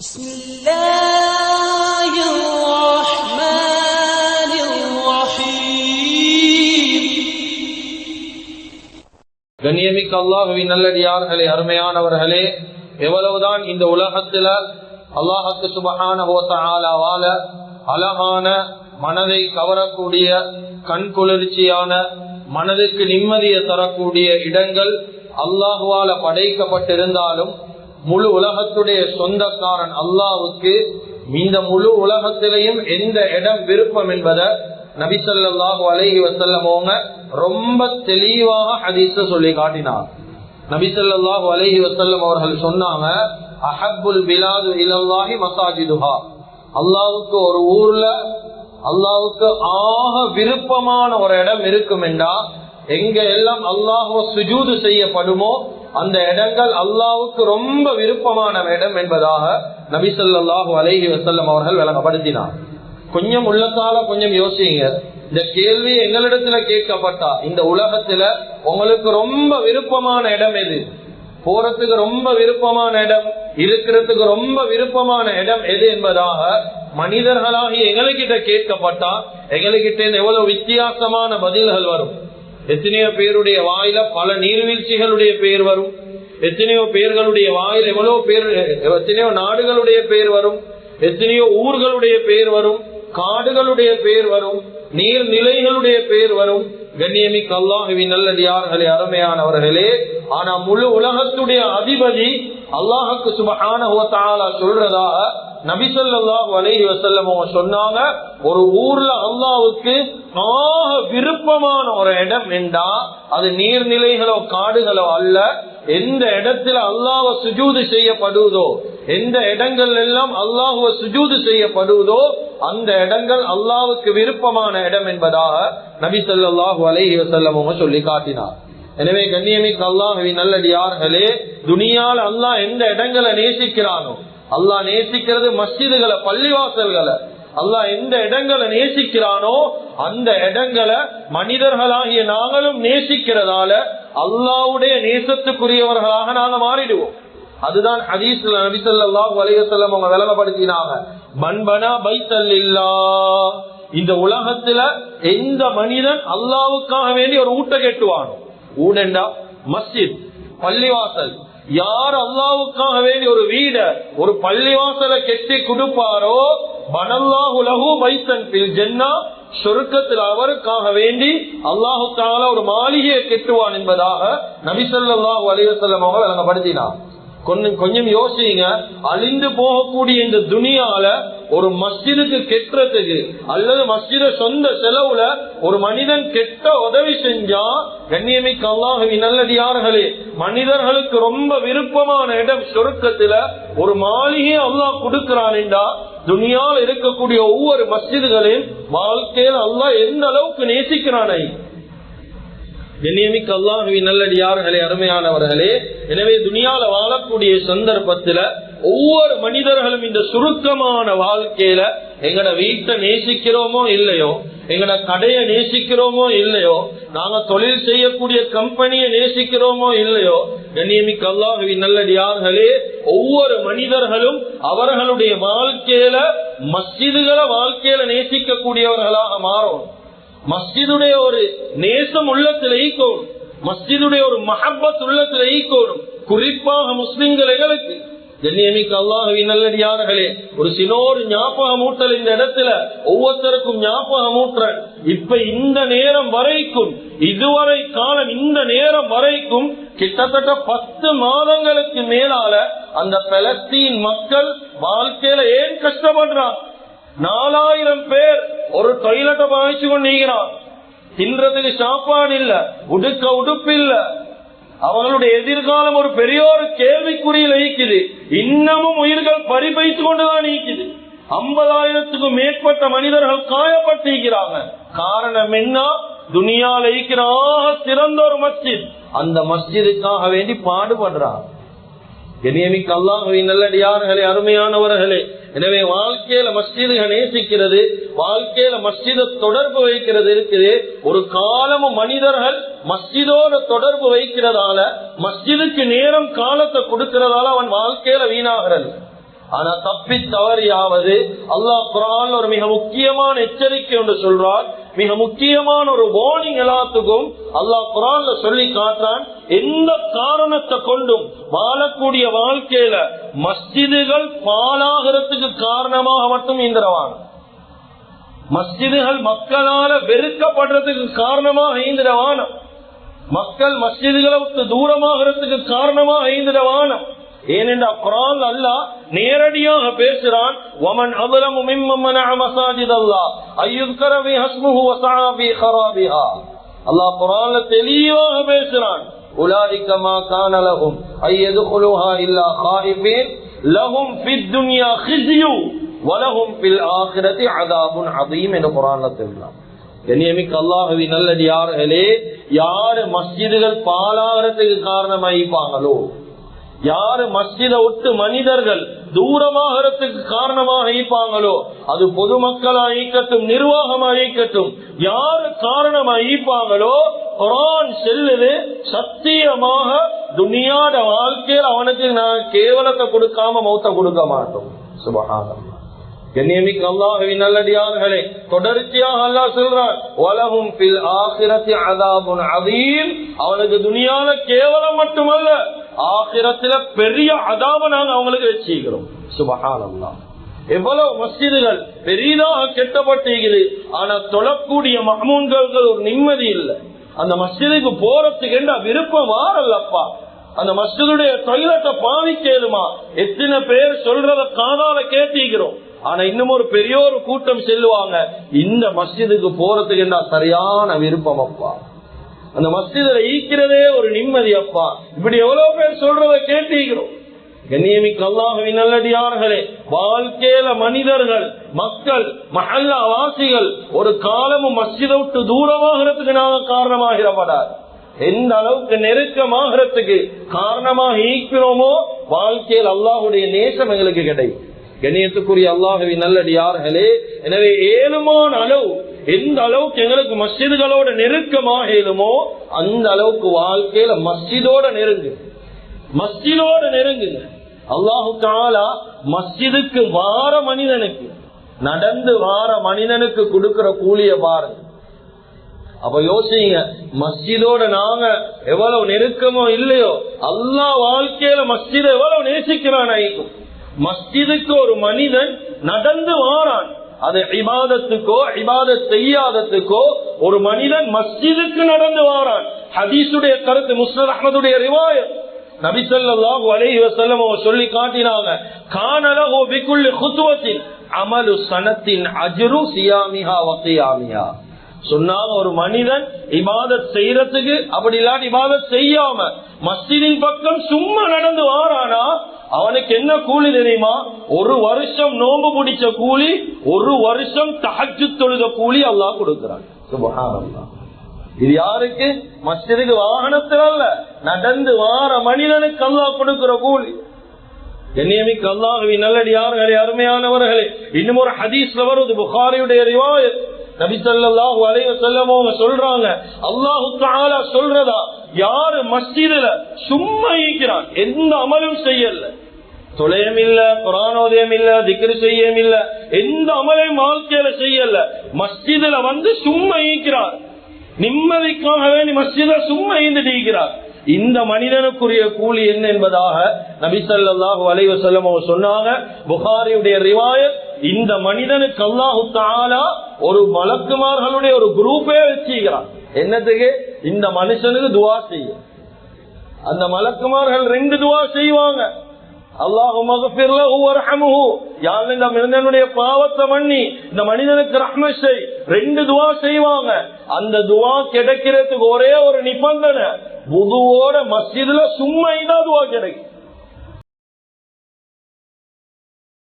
بسم الله الرحمن الرحيم கண்ணியமிக்க அல்லாஹுவின் நல்லடியார்களே அருமையானவர்களே எவ்வளவுதான் இந்த உலகத்துல அல்லாஹுக்கு சுபகான ஆளாவால அழகான மனதை கவரக்கூடிய கண் குளிர்ச்சியான மனதுக்கு நிம்மதியை தரக்கூடிய இடங்கள் அல்லாஹுவால படைக்கப்பட்டிருந்தாலும் முழு உலகத்துடைய சொந்தக்காரன் அல்லாவுக்கு இந்த முழு உலகத்திலையும் எந்த இடம் விருப்பம் என்பதை நபிசல்லாஹு அலைஹி வசல்லமோங்க ரொம்ப தெளிவாக ஹதீஸ சொல்லி காட்டினார் நபிசல்லாஹு அலைஹி வசல்லம் அவர்கள் சொன்னாங்க அஹபுல் பிலாது இலல்லாஹி மசாஜிதுஹா அல்லாவுக்கு ஒரு ஊர்ல அல்லாவுக்கு ஆக விருப்பமான ஒரு இடம் இருக்கும் என்றா எங்க எல்லாம் அல்லாஹுவ சுஜூது செய்யப்படுமோ அந்த இடங்கள் அல்லாவுக்கு ரொம்ப விருப்பமான இடம் என்பதாக நபிசல்லாஹு அலஹி வசல்லம் அவர்கள் விளங்கப்படுத்தினார். கொஞ்சம் உள்ளத்தால கொஞ்சம் யோசிங்க. இந்த கேள்வி எங்களிடத்துல கேட்கப்பட்டா இந்த உலகத்துல உங்களுக்கு ரொம்ப விருப்பமான இடம் எது? போறதுக்கு ரொம்ப விருப்பமான இடம் இருக்கிறதுக்கு ரொம்ப விருப்பமான இடம் எது என்பதாக மனிதர்களாகி எங்களுக்கிட்ட கேட்கப்பட்டா எங்களுக்கிட்ட எவ்வளவு வித்தியாசமான பதில்கள் வரும். எத்தனையோ பேருடைய வாயில பல நீர்வீழ்ச்சிகளுடைய பெயர் வரும். எத்தனையோ பேர்களுடைய வாயில் எவ்வளவு பேர் எத்தனையோ நாடுகளுடைய பெயர் வரும். எத்தனையோ ஊர்களுடைய பெயர் வரும். காடுகளுடைய பெயர் வரும். நீர்நிலைகளுடைய பெயர் வரும். கண்ணியமிக்கு அல்லாஹுவின் நல்லடியார்களே அருமையானவர்களே ஆனா முழு உலகத்துடைய அதிபதி அல்லாஹுக்கு சுபகான சொல்றதாக நபிசல்லாஹு அலைஹி வசல்லமோ சொன்னாங்க ஒரு ஊர்ல அல்லாவுக்கு ஆக விருப்பமான ஒரு இடம் என்றா அது நீர்நிலைகளோ காடுகளோ அல்ல எந்த இடத்துல அல்லாஹ சுஜூது செய்யப்படுவதோ எந்த இடங்கள் எல்லாம் அல்லாஹுவ சுஜூது செய்யப்படுவதோ அந்த இடங்கள் அல்லாவுக்கு விருப்பமான இடம் என்பதாக நபி சொல்லாஹு அலைஹி வசல்லமோ சொல்லி காட்டினார். எனவே கண்ணியமிக்கு அல்லாஹவி நல்லடியார்களே துனியால் அல்லாஹ் எந்த இடங்களை நேசிக்கிறானோ அல்லாஹ் நேசிக்கிறது மஸ்ஜிதுகளை பள்ளிவாசல்களை. அல்லாஹ் எந்த இடங்களை நேசிக்கிறானோ அந்த இடங்களை மனிதர்களாகிய நாங்களும் நேசிக்கிறதால அல்லாவுடைய நேசத்துக்குரியவர்களாக நாங்க மாறிடுவோம். அதுதான் ஹதீஸ்ல நபிசல்லாஹு அலையசல்லம் அவங்க விளங்கப்படுத்தினாங்க பண்பனா இல்லா. இந்த உலகத்துல எந்த மனிதன் அல்லாவுக்காக வேண்டி ஒரு ஊட்ட கெட்டுவானோ? ஊடண்டா மஸ்ஜித் பள்ளிவாசல். யார் அல்லாவுக்காக வேண்டி ஒரு வீட ஒரு பள்ளிவாசலை கெட்டி கொடுப்பாரோ பனல்லாஹுலகு பைத்தன் ஜென்னா சொருக்கத்தில் அவருக்காக வேண்டி அல்லாஹு தால ஒரு மாளிகையை கெட்டுவான் என்பதாக நபிசல்லாஹு அலிவசல்லம் அவங்க விளங்கப்படுத்தினார் கொஞ்சம் கொஞ்சம் யோசிங்க அழிந்து போகக்கூடிய இந்த துணியால ஒரு மஸ்ஜிதுக்கு கெட்டுறதுக்கு அல்லது மஸ்ஜித சொந்த செலவுல ஒரு மனிதன் கெட்ட உதவி செஞ்சா கண்ணியமிக்க அல்லாஹவி நல்லடியார்களே மனிதர்களுக்கு ரொம்ப விருப்பமான இடம் சொருக்கத்துல ஒரு மாளிகை அல்லாஹ் கொடுக்கிறான்டா துனியால் துணியால் இருக்கக்கூடிய ஒவ்வொரு மஸ்ஜிதுகளையும் வாழ்க்கையில் அல்லாஹ் எந்த அளவுக்கு நேசிக்கிறானை. கண்ணியமிக்க அல்லாஹவி நல்லடியார்களே அருமையானவர்களே எனவே துனியால வாழக்கூடிய சந்தர்ப்பத்துல ஒவ்வொரு மனிதர்களும் இந்த சுருக்கமான வாழ்க்கையில எங்கட வீட்டை நேசிக்கிறோமோ இல்லையோ எங்கட கடையை நேசிக்கிறோமோ இல்லையோ நாங்க தொழில் செய்யக்கூடிய கம்பெனியை நேசிக்கிறோமோ இல்லையோ கண்ணியமிக்க அல்லாஹவி நல்லடியார்களே ஒவ்வொரு மனிதர்களும் அவர்களுடைய வாழ்க்கையில மஸ்ஜிதுகளை வாழ்க்கையில நேசிக்கக்கூடியவர்களாக மாறும் மஸ்ஜிதுடைய ஒரு நேசம் உள்ளத்தில் ஈக்கோடும் மஸ்ஜிதுடைய ஒரு மஹப்பத் உள்ளத்தில் ஈக்கோடும் குறிப்பாக முஸ்லிம்கள் எங்களுக்கு. கண்ணியமிக்கு அல்லாஹவி நல்லடியார்களே ஒரு சினோரு ஞாபகமூட்டல் இந்த இடத்துல ஒவ்வொருத்தருக்கும் ஞாபகமூட்டல் இப்ப இந்த நேரம் வரைக்கும் இதுவரை காலம் இந்த நேரம் வரைக்கும் கிட்டத்தட்ட பத்து மாதங்களுக்கு மேலால அந்த பலஸ்தீன் மக்கள் வாழ்க்கையில ஏன் கஷ்டப்படுறான்? நாலாயிரம் பேர் ஒரு டொய்லெட்டை பாய்ச்சு கொண்டிருக்கிறான் தின்றதுக்கு சாப்பாடு இல்ல உடுக்க உடுப்பு இல்லை அவங்களுடைய எதிர்காலம் ஒரு பெரிய ஒரு கேள்விக்குறியில் ஈக்குது இன்னமும் உயிர்கள் பரிபைத்து கொண்டுதான் நீக்குது. ஐம்பதாயிரத்துக்கும் மேற்பட்ட மனிதர்கள் காயப்பட்டிருக்கிறாங்க. காரணம் என்ன? துணியால் சிறந்த ஒரு மஸ்ஜித். அந்த மஸ்ஜிதுக்காக வேண்டி பாடுபடுறாங்க. கண்ணியமிக்க அல்லாஹுவின் நல்லடியார்களே அருமையானவர்களே. எனவே வாழ்க்கையில மஸ்ஜிதுகள் நேசிக்கிறது வாழ்க்கையில மஸ்ஜித தொடர்பு வைக்கிறது இருக்குது. ஒரு காலமும் மனிதர்கள் மஸ்ஜிதோட தொடர்பு வைக்கிறதால மஸ்ஜிதுக்கு நேரம் காலத்தை கொடுக்கிறதால அவன் வாழ்க்கையில வீணாகிறது. ஆனா தப்பி தவறியாவது அல்லாஹ் குரான் ஒரு மிக முக்கியமான எச்சரிக்கை என்று சொல்றார் மிக முக்கியமான ஒரு வார்னிங் எல்லாத்துக்கும் அல்லாஹ் குரான்ல சொல்லி காட்டுறான். எந்த காரணத்தை கொண்டும் வாழக்கூடிய வாழ்க்கையில மஸ்ஜிதுகள் பாலாகிறதுக்கு காரணமாக மட்டும் இந்திரவான் மஸ்ஜிதுகள் மக்களால வெறுக்கப்படுறதுக்கு காரணமாக ஐந்திரவானம் மக்கள் மஸ்ஜிதுகளை விட்டு தூரமாகிறதுக்கு காரணமாக ஐந்திரவானம் ஏனென்ற குரான் அல்லா நேரடியாக பேசுகிறான் ஒமன் அபுலமு மிம்மன அமசாஜித் அல்லா ஐயுத்கரவி ஹஸ்முஹு வசாபி ஹராபிஹா அல்லாஹ் குரான்ல தெளிவாக பேசுகிறான் உலாதிக்கமா காணலகும் ஐயது குலுஹா இல்லா காரிபேன் லகும் ஃபித் துன்யா ஹிஸ்யு வலகும் பில் ஆகிரதி அதாபுன் அதீம் என்று குரான்ல தெரிவிக்கலாம் கண்ணியமிக்கு அல்லாஹவி நல்லடியார்களே யாரு மஸ்ஜிதுகள் பாலாகிறதுக்கு காரணமாயிப்பாங்களோ யாரு மஸ்ஜித ஒட்டு மனிதர்கள் தூரமாகறதுக்கு காரணமாக ஈப்பாங்களோ அது பொதுமக்களா ஈக்கட்டும் நிர்வாகமா ஈக்கட்டும் யாரு காரணமா ஈப்பாங்களோ குரான் செல்லுது சத்தியமாக துனியாட வாழ்க்கையில் அவனுக்கு நான் கேவலத்தை கொடுக்காம மௌத்த கொடுக்க மாட்டோம். சுபகாரம் கண்ணியமிக்கு அல்லாஹுவின் நல்லடியார்களே தொடர்ச்சியாக அல்லாஹ் சொல்றான் உலகும் பில் ஆகிரத்தி அதாபுன் அதீம் அவனுக்கு துனியால கேவலம் மட்டுமல்ல ஆகிரத்துல பெரிய அதாவ நாங்க அவங்களுக்கு வச்சுக்கிறோம் சுபஹான் எவ்வளவு மஸ்ஜிதுகள் பெரிதாக கெட்டப்பட்டிருக்குது. ஆனா தொழக்கூடிய மகமூன்கள் ஒரு நிம்மதி இல்லை. அந்த மஸ்ஜிதுக்கு போறதுக்கு என்ன விருப்பம் வாரல்லப்பா அந்த மஸ்ஜிதுடைய தொழிலத்தை பாவிக்கலுமா எத்தனை பேர் சொல்றத காதால கேட்டிக்கிறோம் ஆனா இன்னும் ஒரு பெரிய ஒரு கூட்டம் செல்லுவாங்க. இந்த மஸ்ஜிதுக்கு போறதுக்கு என்ன சரியான விருப்பம் அப்பா? அந்த மஸ்ஜிதில் ஈக்கிறதே ஒரு நிம்மதி அப்பா. இப்படி எவ்வளவு பேர் சொல்றத கேட்டிக்கிறோம் கண்ணியமிக்கு அல்லாஹவி நல்லடியார்களே வாழ்க்கையில மனிதர்கள் மக்கள் மகல்ல வாசிகள் ஒரு காலமும் மஸ்ஜிதை விட்டு தூரமாகிறதுக்கு நாங்க காரணமாகிறப்படாது எந்த அளவுக்கு நெருக்கமாகிறதுக்கு காரணமாக ஈக்கிறோமோ வாழ்க்கையில் அல்லாஹுடைய நேசம் எங்களுக்கு கிடைக்கும். கண்ணியத்துக்குரிய அல்லாஹவி நல்லடியார்களே எனவே ஏழுமான அளவு எந்த அளவுக்கு எங்களுக்கு மஸ்ஜிதுகளோட நெருக்கமாக இயலுமோ அந்த அளவுக்கு வாழ்க்கையில மஸ்ஜிதோட நெருங்கு. மஸ்ஜிதோட நெருங்குங்க அல்லாஹு தாலா மஸ்ஜிதுக்கு வார மனிதனுக்கு நடந்து வார மனிதனுக்கு கொடுக்கிற கூலிய பாருங்க. அப்ப யோசிங்க மஸ்ஜிதோட நாங்க எவ்வளவு நெருக்கமோ இல்லையோ அல்லா வாழ்க்கையில மஸ்ஜித எவ்வளவு நேசிக்கிறான் ஐக்கும் மஸ்ஜிதுக்கு ஒரு மனிதன் நடந்து வாரான். அது இபாதத்துக்கோ இபாதத் செய்யாதத்துக்கோ ஒரு மனிதன் மஸ்ஜிதுக்கு நடந்து வாரான். ஹதீஸுடைய கருத்து முஸ்லர் அஹமதுடைய ரிவாயத். நபிசல்லாஹு அலைஹி வஸல்லம் சொல்லி காட்டினாங்க கானலஹு பிகுல்லி குத்துவத்தின் அமலு சனத்தின் அஜ்ரு சியாமிஹா வகியாமிஹா சொன்னாங்க ஒரு மனிதன் இபாதத் செய்யறதுக்கு அப்படி இல்லாட்டி இபாதத் செய்யாம மஸ்ஜிதின் பக்கம் சும்மா நடந்து வாரானா அவனுக்கு என்ன கூலி தெரியுமா? ஒரு வருஷம் நோம்பு பிடிச்ச கூலி ஒரு வருஷம் தஹஜு தொழுத கூலி அல்லாஹ் கொடுக்கிறான். இது யாருக்கு? மஸ்ஜிதுக்கு வாகனத்தில் அல்ல. நடந்து வார மனிதனுக்கு அல்லா கொடுக்கிற கூலி. கண்ணியமிக்கு அல்லாஹவி நல்லடியார்களே அருமையானவர்களே இன்னும் ஒரு ஹதீஸ்ல வருவது புகாரியுடைய ரிவாயத். நபிசல்லாஹு அலைவ செல்லமோங்க சொல்றாங்க அல்லாஹு சொல்றதா? யாரு மஸ்ஜிதுல சும்மா இருக்கிறான்? எந்த அமலும் செய்யல. தொலையம் இல்ல குரானோதயம் இல்ல திக்ரு செய்யம் இல்ல எந்த அமலையும் வாழ்க்கையில செய்யல. மஸ்ஜிதுல வந்து சும்மா ஈக்கிறார் நிம்மதிக்காகவே மஸ்ஜித சும்மா ஈந்துட்டு ஈக்கிறார் இந்த மனிதனுக்குரிய கூலி என்ன என்பதாக நபிசல்லாஹு அலைவ செல்லம் சொன்னாங்க. புகாரியுடைய ரிவாயத் இந்த மனிதனுக்கு அல்லாஹு தாலா ஒரு மலக்குமார்களுடைய ஒரு குரூப்பே வச்சுக்கிறான் என்னத்துக்கு? இந்த மனுஷனுக்கு துவா செய்ய அந்த மலக்குமார்கள் ரெண்டு துவா செய்வாங்க. அல்லாஹுடைய பாவத்தை மன்னி? இந்த மனிதனுக்கு ரஹ்மஷை ரெண்டு துவா செய்வாங்க. அந்த துவா கிடைக்கிறதுக்கு ஒரே ஒரு நிபந்தனை. புதுவோட மஸ்ஜிதுல சும்மா தான் துவா கிடைக்கும்.